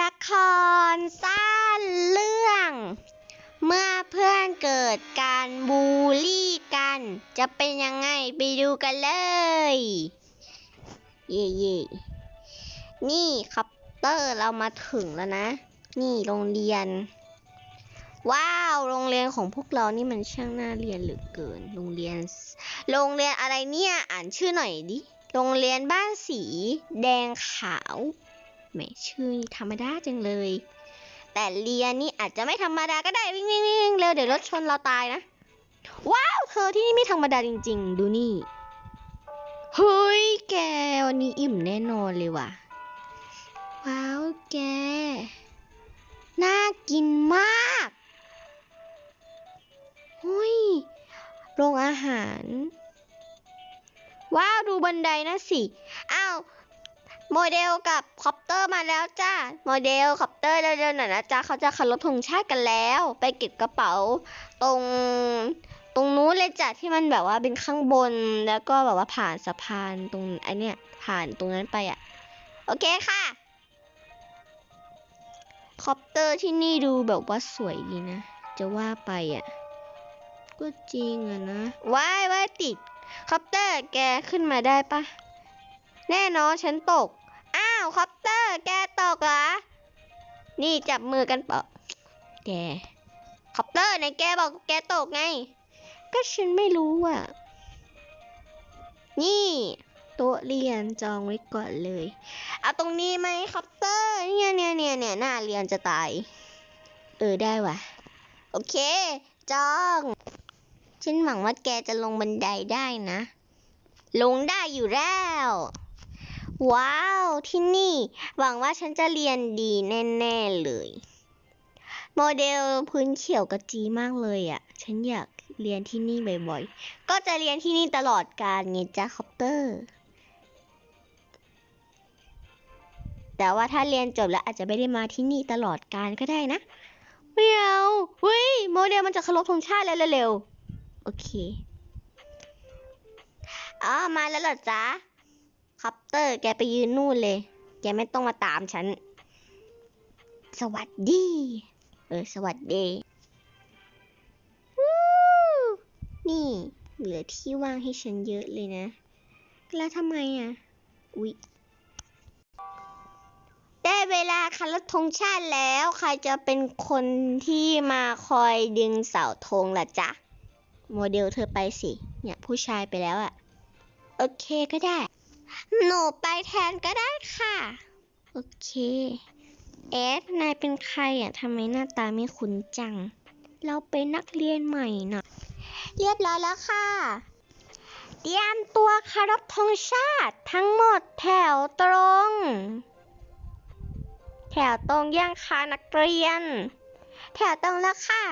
ละครสั้นเรื่อง เมื่อเพื่อนเกิดการบูลลี่กัน จะเป็นยังไงไปดูกันเลย เย่เย่นี่คัปเตอร์เรามาถึงแล้วนะ นี่โรงเรียน ว้าว โรงเรียนของพวกเรานี่มันช่างน่าเรียนเหลือเกิน โรงเรียน โรงเรียนอะไรเนี่ย อ่านชื่อหน่อยดิ โรงเรียนบ้านสี แดงขาว แหมชื่อนี่ธรรมดาจังเลย แต่เรียนี่อาจจะไม่ธรรมดาก็ได้วิ่งวิ่งวิ่งเร็วเดี๋ยวรถชนเราตายนะ ว้าวเธอที่นี่ไม่ธรรมดาจริง ๆ ดูนี่ เฮ้ยแกวันนี้อิ่มแน่นอนเลยว่ะ ว้าวแก น่ากินมากเฮ้ยโรงอาหาร ว้าวดูบันไดนะสิ โมเดลกับคอปเตอร์มาแล้วจ้า โมเดลคอปเตอร์เร็วๆหน่อยนะจ้าเขาจะเคารพธงชาติกันแล้ว ไปเก็บกระเป๋า ตรงตรงนู้นเลยจ้ะที่มันแบบว่าเป็นข้างบนแล้วก็แบบว่าผ่านสะพานตรงไอเนี้ยผ่านตรงนั้นไปอะ โอเคค่ะคอปเตอร์ที่นี่ดูแบบว่าสวยดีนะ จะว่าไปอะ ก็จริงอะนะ ว้ายว้ายติดคอปเตอร์แกขึ้นมาได้ปะแน่นอนฉันตก ตกเหรอนี่จับมือกันเปล่าแกคอปเตอร์ไหนแกบอกแกตกไง ก็ฉันไม่รู้อะ นี่โต๊ะเรียนจองไว้ก่อนเลย เอาตรงนี้ไหมคอปเตอร์ เนี่ยเนี่ยเนี่ยเนี่ยหน้าเรียนจะตาย เออได้ว่ะ โอเค จอง ฉันหวังว่าแกจะลงบันไดได้นะ ลงได้อยู่แล้ว ว้าว ที่นี่ หวังว่าฉันจะเรียนดีแน่ๆเลย โมเดลพื้นเขียวกระจีมากเลยอะ่ะ ฉันอยากเรียนที่นี่บ่อยๆ ก็จะเรียนที่นี่ตลอดกาลไงจ้าคอปเตอร์ แต่ว่าถ้าเรียนจบแล้วอาจจะไม่ได้มาที่นี่ตลอดกาลก็ได้นะไม่เอาเฮ้ย โมเดลมันจะเคารพธงชาติแล้วเร็วๆ โอเค อ๋อ มาแล้วเหรอจ๊ะ คอปเตอร์แกไปยืนนู่นเลย แกไม่ต้องมาตามฉัน สวัสดี เออ สวัสดีวู้นี่ เหลือที่ว่างให้ฉันเยอะเลยนะ แล้วทำไมอะ อุ๊ย ได้เวลาคารพธงชาติแล้ว ใครจะเป็นคนที่มาคอยดึงเสาธงล่ะจ๊ะ โมเดลเธอไปสิ เนี่ย ผู้ชายไปแล้วอะ โอเคก็ได้ หนูไปแทนก็ได้ค่ะ โอเค เอสนายเป็นใครอะทำไมหน้าตาไม่คุ้นจัง เราเป็นนักเรียนใหม่น่ะเรียบร้อยแล้วค่ะเตรียมตัวเคารพธงชาติทั้งหมดแถวตรง แถวตรงย่างค่ะนักเรียน แถวตรงแล้วค่ะ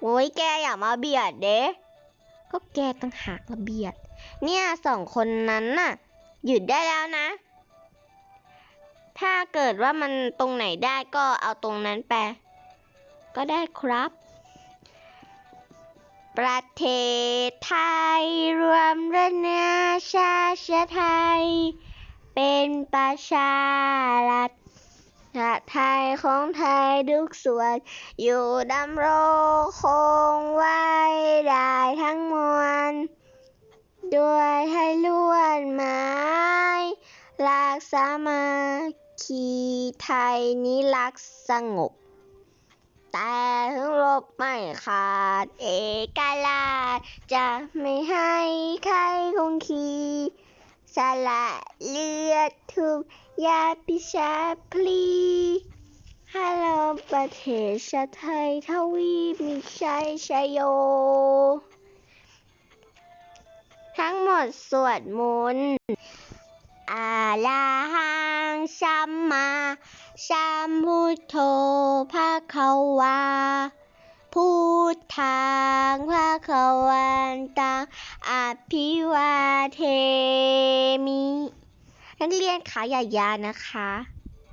โอ้ยแกอย่ามาเบียดเด้ก็แกตั้งหากระเบียด เนี่ยสองคนนั้นน่ะ หยุดได้แล้วนะ ถ้าเกิดว่ามันตรงไหนได้ก็เอาตรงนั้นไป ก็ได้ครับ ประเทศไทยรวมระนาชาไทย เป็นประชารัฐชาติไทยของไทยทุกส่วน อยู่ดำรงคงไว้ได้ทั้งมวล ด้วยให้ล้วนหมายรักสามัคคีไทยนี้รักสงบ แต่ถึงรบไม่ขาดเอกราชจะไม่ให้ใครคงคีสละเลือดทุกยาพิชาพลีให้เราประเทศชาไทยทวีมีชัยชยโย ทั้งหมดสวดมนต์อาลาหังสัมมาสัมพุทโธภะคะวาพุทธังภะคะวันตังอภิวาเทมิ นักเรียนขาอย่ายานะคะ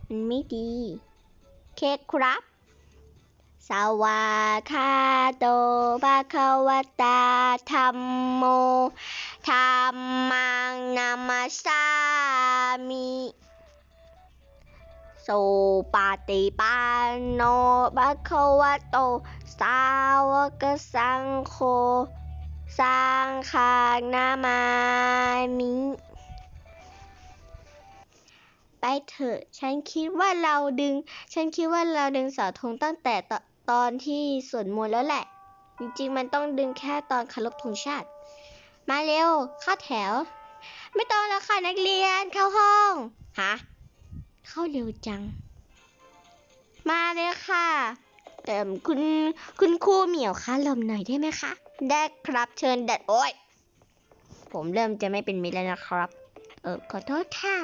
มันไม่ดี เคครับ สวากขาโตภะคะวะตาธัมโมธัมมังนามาสามิสปาติปาโนบะคะวะโต สาวกสังโฆสังฆานามามิ ไปเถอะ ฉันคิดว่าเราดึง ฉันคิดว่าเราดึงเสาธงตั้งแต่ต ตอนที่สวดมนต์แล้วแหละ จริงๆ มันต้องดึงแค่ตอนคารพธงชาติ มาเร็ว เข้าแถว ไม่ต้องแล้วค่ะนักเรียนเข้าห้องฮะเข้าเร็วจัง มาเลยค่ะเอ่มคุณคุณครูเหมียวคะลมหน่อยได้ไหมคะ ได้ครับเชิญดัดโอ้ยผมเริ่มจะไม่เป็นมิตรแล้วนะครับ เออขอโทษค่ะ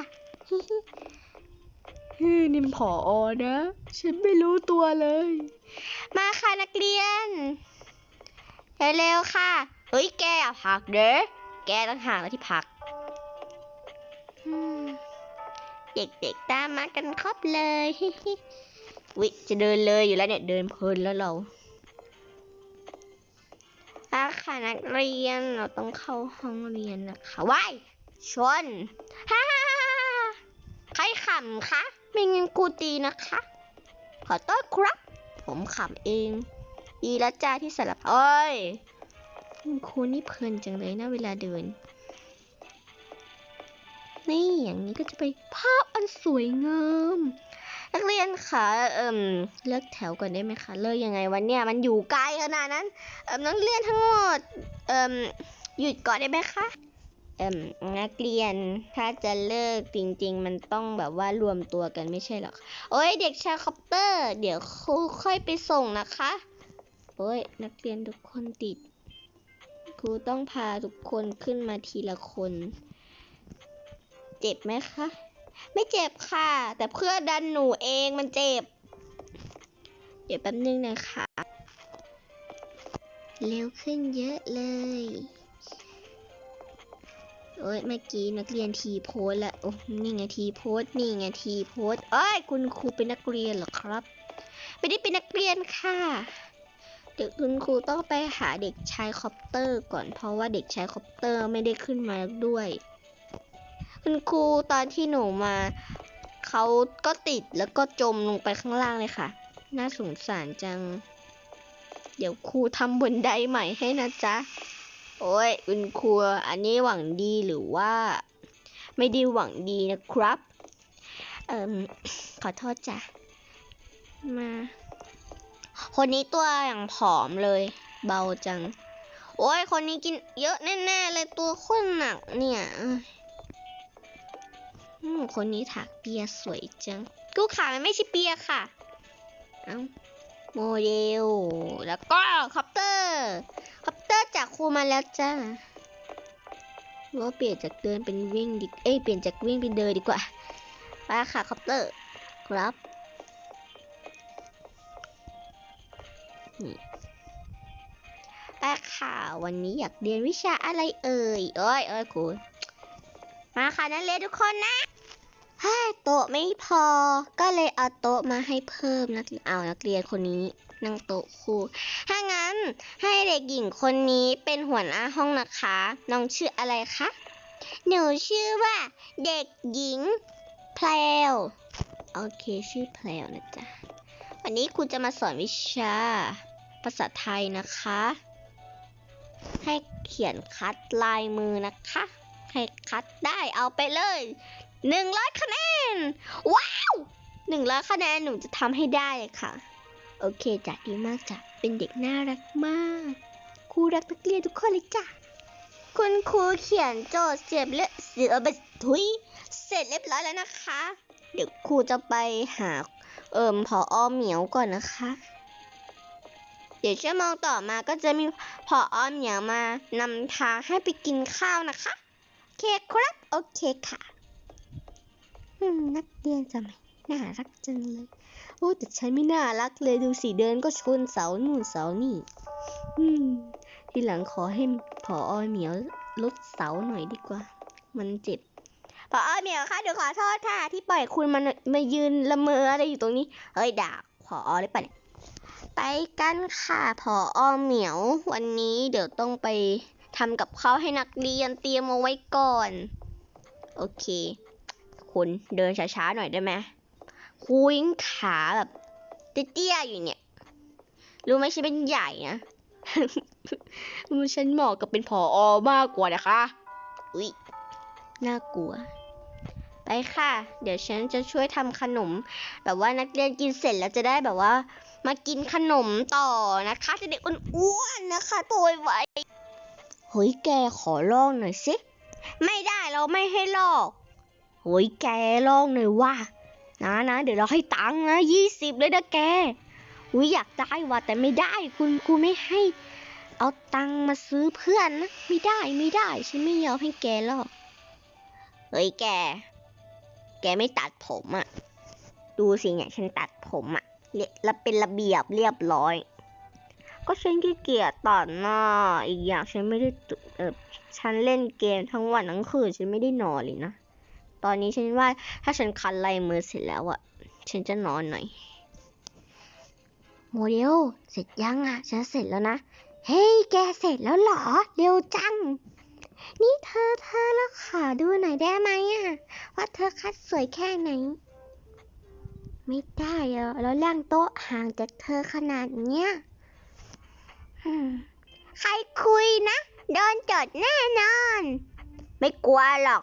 เฮ้ยนิมผออนะ ฉันไม่รู้ตัวเลย มาค่ะนักเรียน เร็วๆค่ะ เฮ้ยแกอะผักเด้อแกต้องหากแล้วที่ผัก เด็กๆตามมากันครบเลยวิจะเดินเลยอยู่แล้วเนี่ยเดินเพลินแล้วเราอาค่ะนักเรียนเราต้องเข้าห้องเรียนนะคะว้ายชนฮ่าฮ่าฮ่าใครขำคะ ไม่งั้นกูตีนะคะ ขอโทษครับ ผมขำเอง ดีล้วจ้าที่สลับโอ้ยครูนี่เพลินจังเลยนะเวลาเดิน นี่อย่างนี้ก็จะไปภาพอันสวยงามนักเรียนคะเอิ่มเลิกแถวก่อนได้ไหมคะ เลิกยังไงวันเนี้ยมันอยู่ไกลขนาดนั้น เอิ่มนักเรียนทั้งหมด เอิ่มหยุดก่อนได้ไหมคะ เอ่มนักเรียนถ้าจะเลิกจริง ๆ มันต้องแบบว่ารวมตัวกันไม่ใช่หรอคะโอ้ยเด็กชาคอปเตอร์ เดี๋ยวครูค่อยไปส่งนะคะโอ้ยนักเรียนทุกคนติด ครูต้องพาทุกคนขึ้นมาทีละคน เจ็บไหมคะ ไม่เจ็บค่ะ แต่เพื่อดันหนูเองมันเจ็บ เดี๋ยวแป๊บนึงนะคะ เร็วขึ้นเยอะเลย โอ้ยเมื่อกี้นักเรียนทีโพสละโอ้นี่ไงทีโพสนี่ไงทีโพสเอ้ยคุณครูเป็นนักเรียนเหรอครับ ไม่ได้เป็นนักเรียนค่ะ เดี๋ยวคุณครูต้องไปหาเด็กชายคอปเตอร์ก่อนเพราะว่าเด็กชายคอปเตอร์ไม่ได้ขึ้นมาด้วย คุณครูตอนที่หนูมาเขาก็ติดแล้วก็จมลงไปข้างล่างเลยค่ะ น่าสงสารจัง เดี๋ยวครูทำบนไดใหม่ให้นะจ๊ะ โอ้ยคุณครูอันนี้หวังดีหรือว่า ไม่ได้หวังดีนะครับ เอ่มขอโทษจ้ะ มา คนนี้ตัวอย่างผอมเลย เบาจัง โอ้ย คนนี้กินเยอะแน่ๆเลยตัวข้นหนักเนี่ยคนนี้ถักเปียสวยจัง กูขามันไม่ใช่เปียค่ะ เอาโมเดล แล้วก็คอปเตอร์ จากครูมาแล้วจ้าว่าเปลี่ยนจากเดินเป็นวิ่งดิเอ้ยเปลี่ยนจากวิ่งเป็นเดินดีกว่าไปค่ะคอปเตอร์ครับไปค่ะ วันนี้อยากเรียนวิชาอะไรเอ่ยเอ้ยเอ้ยครูมาค่ะนักเรียนทุกคนนะ เฮ้ยโต๊ะไม่พอ ก็เลยเอาโต๊ะมาให้เพิ่มนักเอานักเรียนคนนี้นั่งโต๊ะครูถ้างั้นให้เด็กหญิงคนนี้เป็นหัวหน้าห้องนะคะ น้องชื่ออะไรคะ หนูชื่อว่า เด็กหญิงแพลวโอเคชื่อแพลวนะจ๊ะ วันนี้ครูจะมาสอนวิชา ภาษาไทยนะคะ ให้เขียนคัดลายมือนะคะ ให้คัดได้เอาไปเลย หนึ่งร้อยคะแนน ว้าวหนึ่งร้อยคะแนนหนูจะทำให้ได้เลยค่ะ โอเคจ้ะดีมากจ้ะเป็นเด็กน่ารักมากครูรักนักเรียนทุกคนเลยจ้ะคุณครูเขียนโจทย์เสียบเลือเสือไปทุยเสร็จเรียบร้อยแล้วนะคะ เดี๋ยวครูจะไปหาเอิ่มพออเหมียวก่อนนะคะ เดี๋ยวชั่วโมงต่อมาก็จะมีพออเหมียวมานำทางให้ไปกินข้าวนะคะ โอเคครับ โอเคค่ะ นักเรียนสมัยน่ารักจังเลย โอ้แต่ฉันไม่น่ารักเลยดูสิเดินก็ชนเสานู่นเสานี่ อืม ทีหลังขอให้ผออเหมียวลดเสาหน่อยดีกว่า มันเจ็บผออเหมียวคะเดี๋ยวขอโทษค่ะ ที่ปล่อยคุณมันมายืนละเมออะไรอยู่ตรงนี้ เฮ้ยด่าผอได้ปะเนี่ยไปกันค่ะผออเหมียว วันนี้เดี๋ยวต้องไปทำกับข้าวให้นักเรียนเตรียมเอาไว้ก่อน โอเค คุณเดินช้าๆหน่อยได้ไหมครูยังขาแบบเตี้ยๆอยู่เนี่ย รู้ไหมฉันเป็นใหญ่นะฉันเหมาะกับเป็นผออมากกว่านะคะ อุ๊ย น่ากลัว ไปค่ะ เดี๋ยวฉันจะช่วยทำขนม แบบว่านักเรียนกินเสร็จแล้วจะได้แบบว่า มากินขนมต่อนะคะจะได้อ้วนๆนะคะตัวไวเฮ้ยแกขอลองหน่อยสิ ไม่ได้เราไม่ให้ลอก เฮ้ยแกลองหน่อยว่านะนะเดี๋ยวเราให้ตังค์นะยี่สิบเลยนะแกอุ้ยอยากได้ว่ะแต่ไม่ได้คุณครูไม่ให้ เอาตังค์มาซื้อเพื่อนนะไม่ได้ไม่ได้ฉันไม่ยอมให้แกหรอกเฮ้ยแก แกไม่ตัดผมอะดูสิเนี่ยฉันตัดผมอะแล้วเป็นระเบียบเรียบร้อย ก็ฉันขี้เกียจตัดหน้าอีกอย่างฉันไม่ได้เออฉันเล่นเกมทั้งวันทั้งคืนฉันไม่ได้นอนเลยนะ ตอนนี้ฉันว่าถ้าฉันคันลายมือเสร็จแล้วอะฉันจะนอนหน่อย โมเดล เสร็จยังอะฉันเสร็จแล้วนะ เฮ้ย แกเสร็จแล้วเหรอ เร็วจัง นี่เธอเธอแล้วขอดูหน่อยได้ไหมอะว่าเธอคัดสวยแค่ไหน ไม่ได้อะแล้วล่างโต๊ะห่างจากเธอขนาดเนี้ยใครคุยนะ โดนจดแน่นอน ไม่กลัวหรอก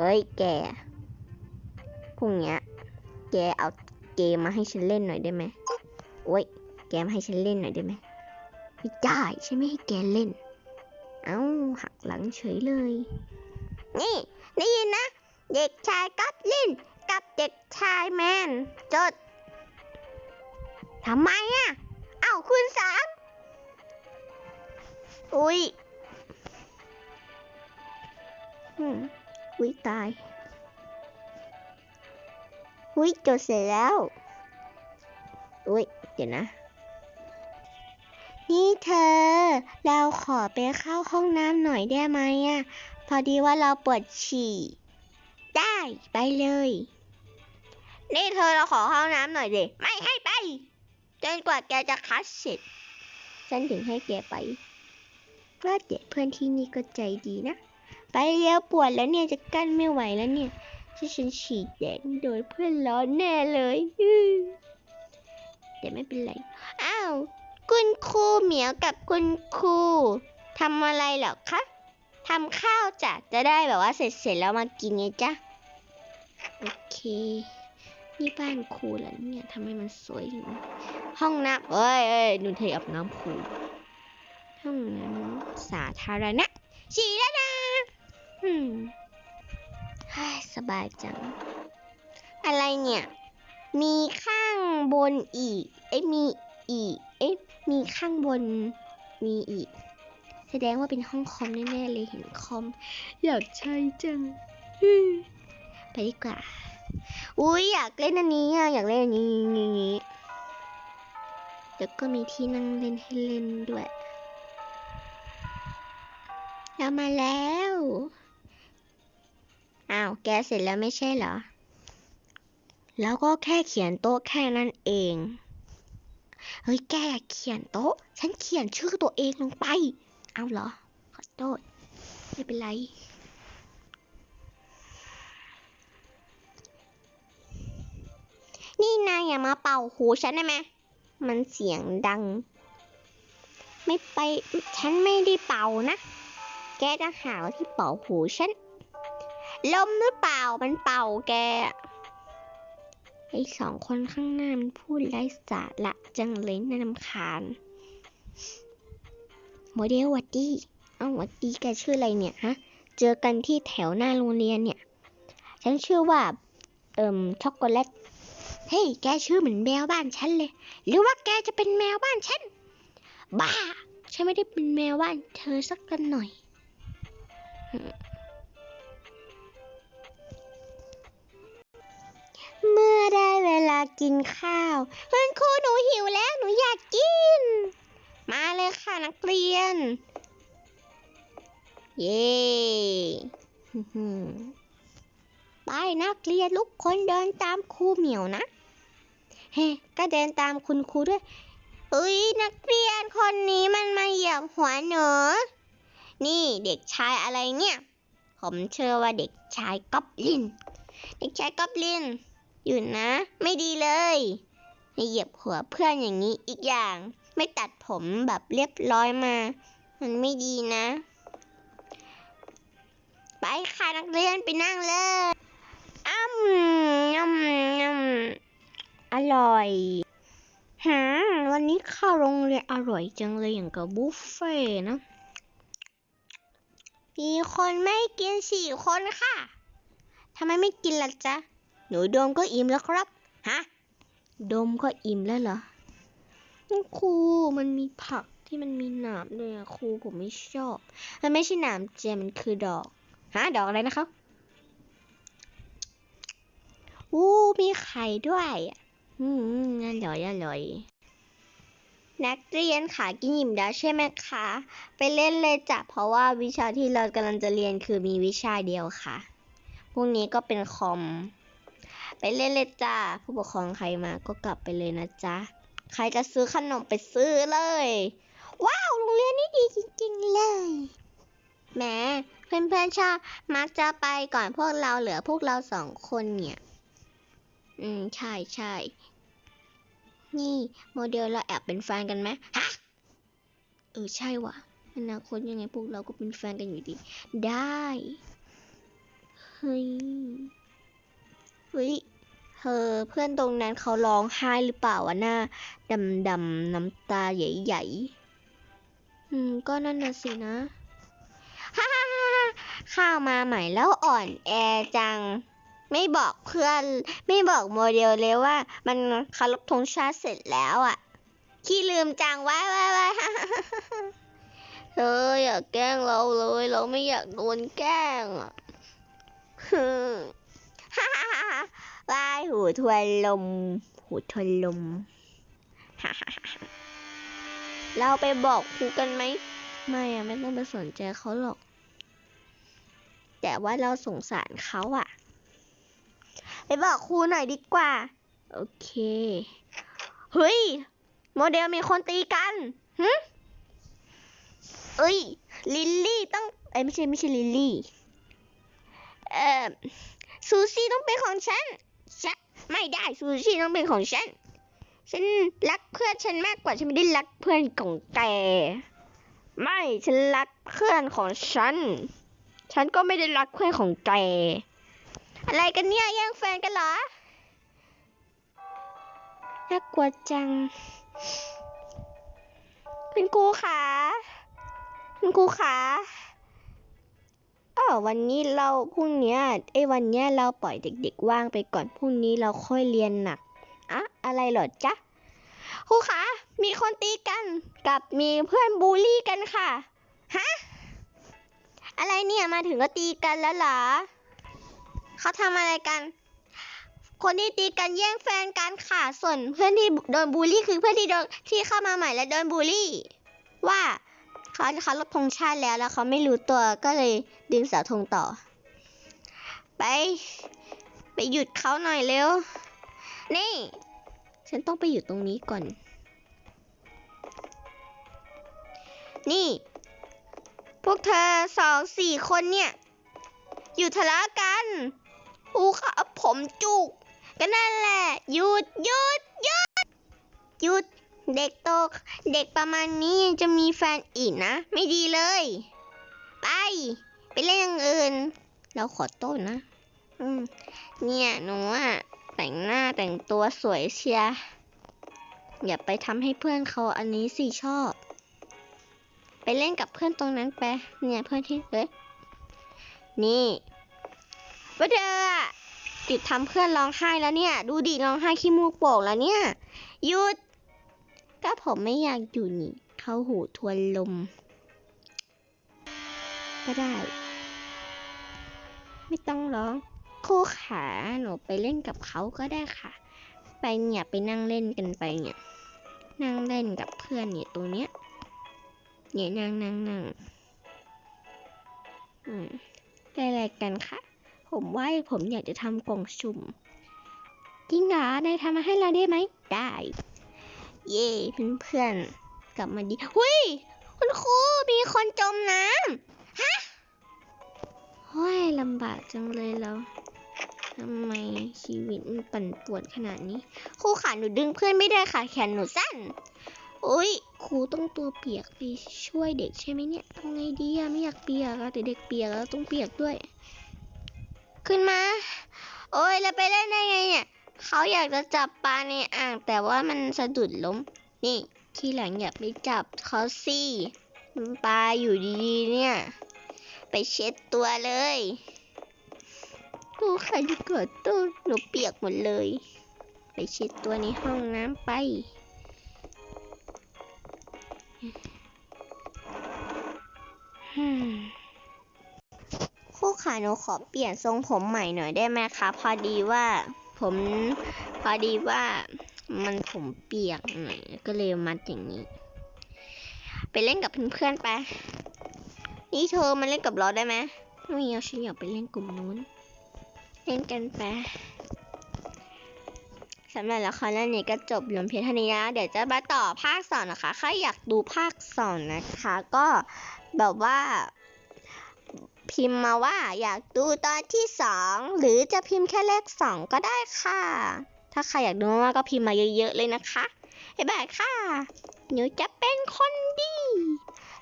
เฮ้ยแกพรุ่งเนี้ยแกเอาเกมมาให้ฉันเล่นหน่อยได้ไหมโอ้ยแกมาให้ฉันเล่นหน่อยได้ไหมไม่ได้ฉันไม่ให้แกเล่น เอ้าหักหลังเฉยเลย นี่ได้ยินนะ เด็กชายกับลินกับเด็กชายแมนจดทำไมอะ เอ้าคุณสามอุ้ย อืม อุ้ยตาย อุ้ยจดเสร็จแล้ว อุ้ยเดี๋ยวนะ นี่เธอ เราขอไปเข้าห้องน้ำหน่อยได้ไหมอะ พอดีว่าเราปวดฉี่ ได้ไปเลย นี่เธอเราขอเข้าน้ำหน่อยดิ ไม่ให้ไป จนกว่าแกจะคัดเสร็จ ฉันถึงให้แกไปว่าเด็กเพื่อนที่นี่ก็ใจดีนะ ไปเร็วปวดแล้วเนี่ยจะกั้นไม่ไหวแล้วเนี่ยถ้าฉันฉี่แดงโดนเพื่อนล้อแน่เลยแต่ไม่เป็นไร อ้าว คุณครูเหมียวกับคุณครูทำอะไรหรอคะทำข้าวจ้ะจะได้แบบว่าเสร็จเสร็จแล้วมากินไงจ๊ะโอเค นี่บ้านครูเหรอเนี่ยทำไมมันสวยอย่ห้องน้ำเอ้ยเอ้ยดูเทอาบน้ำครูห้องน้ำสาธารณะฉี่แล้วนะ อืมเฮ้ยสบายจัง อะไรเนี่ย มีข้างบนอีก เอ้ยมีอีก เอ๊ะมีข้างบน มีอีก แสดงว่าเป็นห้องคอมแน่ๆเลยเห็นคอม อยากใช้จัง ไปดีกว่า อุ้ยอยากเล่นอันนี้อะอยากเล่นอันนี้นี้นี้แล้วก็มีที่นั่งเล่นให้เล่นด้วย เรามาแล้ว อ้าวแกเสร็จแล้วไม่ใช่เหรอ แล้วก็แค่เขียนโต๊ะแค่นั้นเอง เฮ้ยแกอย่าเขียนโต๊ะ ฉันเขียนชื่อตัวเองลงไป เอาเหรอ ขอโทษไม่เป็นไรนี่นายอย่ามาเป่าหูฉันได้ไหม มันเสียงดัง ไม่ไป ฉันไม่ได้เป่านะ แกจะหาว่าที่เป่าหูฉัน ลมหรือเปล่ามันเป่าแกไอ้สองคนข้างหน้ามันพูดไร้สาระจังเลยน่ารำคาญโมเดลวัดดี้เอ้าวัดดี้แกชื่ออะไรเนี่ยฮะเจอกันที่แถวหน้าโรงเรียนเนี่ย ฉันชื่อว่า เอิ่มช็อกโกแลตเฮ้ยแกชื่อเหมือนแมวบ้านฉันเลย หรือว่าแกจะเป็นแมวบ้านฉันบ้าฉันไม่ได้เป็นแมวบ้านเธอสักกันหน่อย ได้เวลากินข้าวคุณครูหนูหิวแล้วหนูอยากกิน มาเลยค่ะนักเรียน เย้ไปนักเรียนทุกคนเดินตามครูเหมียวนะ เฮ้ก็เดินตามคุณครูด้วยเอ้ยนักเรียนคนนี้มันมาเหยียบหัวหนูนี่เด็กชายอะไรเนี่ย ผมเชื่อว่าเด็กชายก๊อบลิน เด็กชายก๊อบลิน อยู่นะ ไม่ดีเลยอย่เหยียบหัวเพื่อนอย่างนี้อีกอย่าง ไม่ตัดผมแบบเรียบร้อยมา มันไม่ดีนะ ไปค่ะนักเรียนไปนั่งเลยอ้ำยำยำอร่อยหืมวันนี้ข้าวโรงเรียนอร่อยจังเลยอย่างกับบุฟเฟ่นะมีคนไม่กินสี่คนค่ะทำไมไม่กินล่ะจ๊ะ หนูดมก็อิ่มแล้วครับ ฮะ ดมก็อิ่มแล้วเหรอ ครูมันมีผักที่มันมีหนามด้วยอะครูผมไม่ชอบ มันไม่ใช่หนามเจมันคือดอก ฮะ ดอกอะไรนะครับอู้มีไข่ด้วยอืมอืมอร่อยอร่อยนักเรียนค่ะกินอิ่มแล้วใช่ไหมคะ ไปเล่นเลยจ้ะเพราะว่าวิชาที่เรากำลังจะเรียนคือมีวิชาเดียวค่ะพรุ่งนี้ก็เป็นคอม ไปเล่นเลยจ้า ผู้ปกครองใครมาก็กลับไปเลยนะจ๊ะ ใครจะซื้อขนมไปซื้อเลย ว้าว โรงเรียนนี่ดีจริงๆเลยแหมเพื่อนๆชอบมักจะไปก่อนพวกเราเหลือพวกเราสองคนเนี่ย อืม ใช่ใช่นี่ โมเดลเราแอบเป็นแฟนกันไหมฮะ เออ ใช่ว่ะอนาคตยังไงพวกเราก็เป็นแฟนกันอยู่ดี ได้ เฮ้ย เฮ้ยเธอเพื่อนตรงนั้นเขาร้องไห้หรือเปล่าวะหน้าดำดำน้ำตาใหญ่ๆ อืม ก็นั่นน่ะสินะ ฮ่าฮ่าฮ่าข้าวมาใหม่แล้วอ่อนแอจัง ไม่บอกเพื่อน ไม่บอกโมเดลเลยว่า มันเคารพธงชาติเสร็จแล้วอะ่ะ ขี้ลืมจังว้ายว้ายว้ายเธออย่าแกล้งเราเลย เราไม่อยากโดนแกล้งอะ ว้ายหูทวนลม หูทวนลม เราไปบอกครูกันไหม ไม่อะไม่ต้องไปสนใจเขาหรอก แต่ว่าเราสงสารเขาอะไปบอกครูหน่อยดีกว่า โอเค เฮ้ย โมเดลมีคนตีกันหึเอ้ย ลิลลี่ต้อง เอ้ยไม่ใช่ไม่ใช่ลิลลี่ เอ่อซูซี่ต้องเป็นของฉัน ไม่ได้ซูซี่ต้องเป็นของฉัน ฉันรักเพื่อนฉันมากกว่าฉันไม่ได้รักเพื่อนของแก ไม่ฉันรักเพื่อนของฉัน ฉันก็ไม่ได้รักเพื่อนของแก อะไรกันเนี่ยแย่งแฟนกันเหรอ น่ากลัวจัง คุณครูคะคุณครูคะ ออวันนี้เราพรุ่งนี้ไอ้วันเนี้ยเราปล่อยเด็ก ๆ ว่างไปก่อนพรุ่งนี้เราค่อยเรียนหนักอะอะไรเหรอจ๊ะครูคะมีคนตีกันกับมีเพื่อนบูลลี่กันค่ะฮะอะไรเนี่ยมาถึงก็ตีกันแล้วเหรอเขาทำอะไรกัน คนที่ตีกันแย่งแฟนกันค่ะส่วนเพื่อนที่โดนบูลลี่คือเพื่อนที่โดนที่เข้ามาใหม่และโดนบูลลี่ ว่า เขาเขาลบธงชาติแล้วแล้วเขาไม่รู้ตัวก็เลยดึงเสาธงต่อ ไป ไปหยุดเขาหน่อยเร็ว นี่ ฉันต้องไปอยู่ตรงนี้ก่อน นี่ พวกเธอสองสี่คนเนี่ย อยู่ทะเลาะกันอูค่ะผมจุกก็นั่นแหละหยุดหยุดหยุดหยุด เด็กโตเด็กประมาณนี้ยังจะมีแฟนอีกนะ ไม่ดีเลย ไป ไปเล่นอย่างอื่น เราขอโทษนะ อืม เนี่ยหนูอะแต่งหน้าแต่งตัวสวยเชียร์อย่าไปทำให้เพื่อนเขาอันนี้สิชอบ ไปเล่นกับเพื่อนตรงนั้นไป เนี่ยเพื่อนที่เอ้ยนี่ว่าเธออะหยุดทำเพื่อนร้องไห้แล้วเนี่ย ดูดิร้องไห้ขี้มูกโป่งแล้วเนี่ยหยุด ก็ผมไม่อยากอยู่นี่ เขาหูทวนลม ก็ได้ ไม่ต้องร้องครูขาหนูไปเล่นกับเขาก็ได้ค่ะ ไปเนี่ยไปนั่งเล่นกันไปเนี่ย นั่งเล่นกับเพื่อนเนี่ยตรงเนี้ย เนี่ยนั่งนั่งนั่งอืมอะไรกันค่ะผมว่าผมอยากจะทำกล่องสุ่มจริงเหรอนายทำมาให้เราได้ไหม ได้ เย่เพื่อนๆกลับมาดีหุยคุณครูมีคนจมน้ำฮะห้ยลำบากจังเลยเราทำไมชีวิตมันปั่นป่วนขนาดนี้ครูขาหนูดึงเพื่อนไม่ได้ค่ะแขนหนูสั้นอุ้ยครูต้องตัวเปียกไปช่วยเด็กใช่ไหมเนี่ยทำไงดีอะไม่อยากเปียกอะแต่เด็กเปียกแล้วต้องเปียกด้วย ขึ้นมา โอ้ยแล้วไปได้ได้ไงเนี่ย เขาอยากจะจับปลาในอ่าง แต่ว่ามันสะดุดล้ม นี่ ที่หลังอย่าไปจับเขาสิมันปลาอยู่ดีๆเนี่ย ไปเช็ดตัวเลยโอ้ใครจะเกิดตู้หนูเปียกหมดเลย ไปเช็ดตัวในห้องน้ำไปคู่ขาหนูขอเปลี่ยนทรงผมใหม่หน่อยได้ไหมคะ พอดีว่า ผมพอดีว่ามันผมเปียกหน่อยก็เลยมัดอย่างนี้ ไปเล่นกับเพื่อนๆไป นี่เธอมาเล่นกับเราได้ไหมไม่เอาฉันอยากไปเล่นกลุ่มนู้น เล่นกันไปสำหรับละครเรื่องนี้ก็จบลงเพียงเท่านี้นะเดี๋ยวจะมาต่อภาคสองนะคะ ใครอยากดูภาคสองนะคะ ก็แบบว่า พิมพ์มาว่าอยากดูตอนที่สองหรือจะพิมพ์แค่เลขสองก็ได้ค่ะ ถ้าใครอยากดูมากก็พิมพ์มาเยอะๆเลยนะคะบ๊ายบายค่ะ หนูจะเป็นคนดี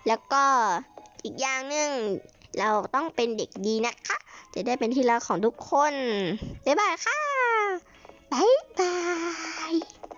แล้วก็อีกอย่างหนึ่งเราต้องเป็นเด็กดีนะคะ จะได้เป็นที่รักของทุกคน บ๊ายบายค่ะ บ๊ายบาย